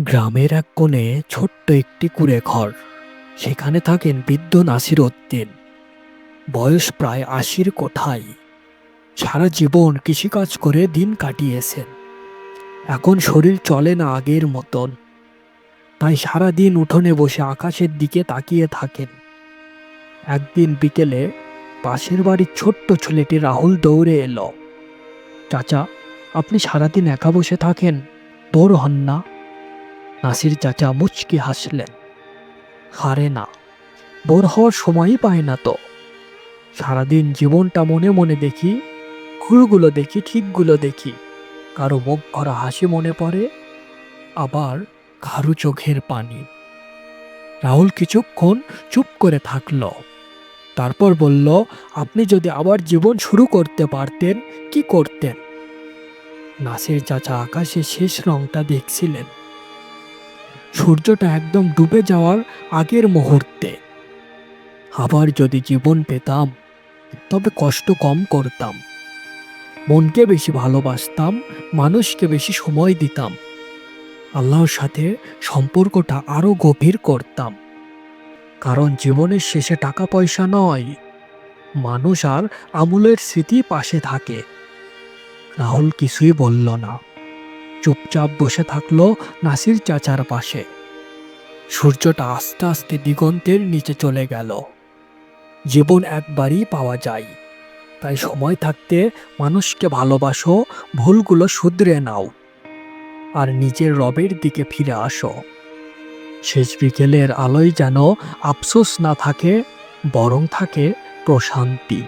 গ্রামের এক কোণে ছোট্ট একটি কুঁড়ে ঘর সেখানে থাকেন বৃদ্ধ নাসির উদ্দিন বয়স প্রায় আশির কোঠায়। সারা জীবন কৃষিকাজ করে দিন কাটিয়েছেন। এখন শরীর চলে না আগের মতন। তাই সারা দিন উঠোনে বসে আকাশের দিকে তাকিয়ে থাকেন। একদিন বিকেলে পাশের বাড়ির ছোট্ট ছেলেটি রাহুল দৌড়ে এলো। চাচা, আপনি সারাদিন একা বসে থাকেন? তোর হন না। নাসির চাচা মুচকি হাসলেন। হারে না, বোর হওয়ার সময়ই পায় না তো। সারাদিন জীবনটা মনে মনে দেখি, ভুলগুলো দেখি, ঠিকগুলো দেখি। কারও মুখ ভরা হাসি মনে পড়ে, আবার কারু চোখের পানি। রাহুল কিছুক্ষণ চুপ করে থাকল। তারপর বলল, আপনি যদি আবার জীবন শুরু করতে পারতেন, কি করতেন? নাসির চাচা আকাশে শেষ রংটা দেখছিলেন। সূর্যটা একদম ডুবে যাওয়ার আগের মুহূর্তে। আবার যদি জীবন পেতাম, তবে কষ্ট কম করতাম। মনকে বেশি ভালোবাসতাম, মানুষকে বেশি সময় দিতাম। আল্লাহর সাথে সম্পর্কটা আরও গভীর করতাম। কারণ জীবনের শেষে টাকা পয়সা নয়, মানুষ আর আমলের স্মৃতি পাশে থাকে। রাহুল কিছুই বলল না। চুপচাপ বসে থাকল নাসির চাচার পাশে। সূর্যটা আস্তে আস্তে দিগন্তের নিচে চলে গেল। জীবন একবারই পাওয়া যায়। তাই সময় থাকতে মানুষকে ভালোবাসো, ভুলগুলো শুধরে নাও। আর নিজের রবের দিকে ফিরে আসো। শেষ বিকেলের আলোয় যেন আফসোস না থাকে, বরং থাকে প্রশান্তি।